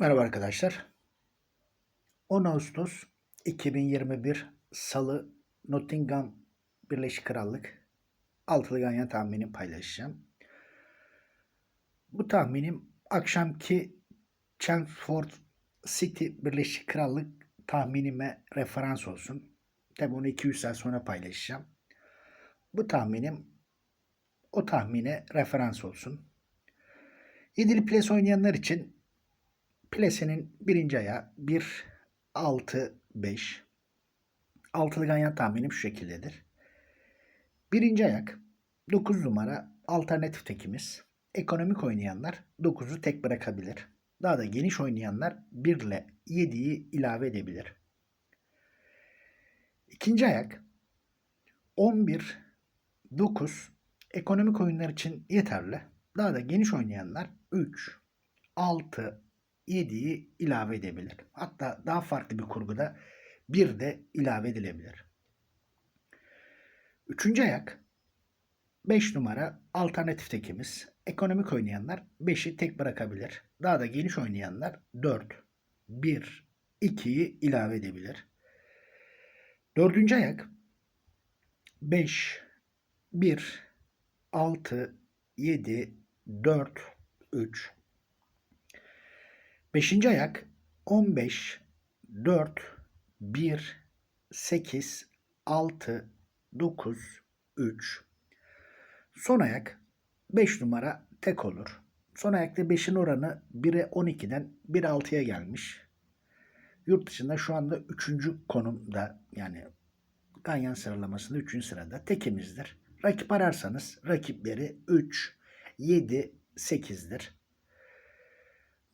Merhaba arkadaşlar. 10 Ağustos 2021 Salı Nottingham Birleşik Krallık altılı ganyan tahmini paylaşacağım. Bu tahminim akşamki Chelmsford City Birleşik Krallık tahminime referans olsun. Tabi onu 200 saat sonra paylaşacağım. Bu tahminim o tahmine referans olsun. Yedili ples oynayanlar için Plese'nin birinci ayağı 1, 6, 5. Altılı ganyan tahminim şu şekildedir. Birinci ayak 9 numara alternatif tekimiz. Ekonomik oynayanlar 9'u tek bırakabilir. Daha da geniş oynayanlar 1 ile 7'yi ilave edebilir. İkinci ayak 11, 9 ekonomik oyunlar için yeterli. Daha da geniş oynayanlar 3, 6, 7'yi ilave edebilir. Hatta daha farklı bir kurguda 1 de ilave edilebilir. Üçüncü ayak 5 numara alternatif tekimiz. Ekonomik oynayanlar 5'i tek bırakabilir. Daha da geniş oynayanlar 4, 1, 2'yi ilave edebilir. Dördüncü ayak 5, 1, 6, 7, 4, 3. Beşinci ayak 15, 4, 1, 8, 6, 9, 3. Son ayak 5 numara tek olur. Son ayakta 5'in oranı 1'e 12'den 1'e 6'ya gelmiş. Yurt dışında şu anda 3. konumda yani Ganyan sıralamasında 3. sırada tekimizdir. Rakip ararsanız rakipleri 3, 7, 8'dir.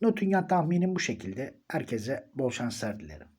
Nottingham tahminim bu şekilde. Herkese bol şanslar dilerim.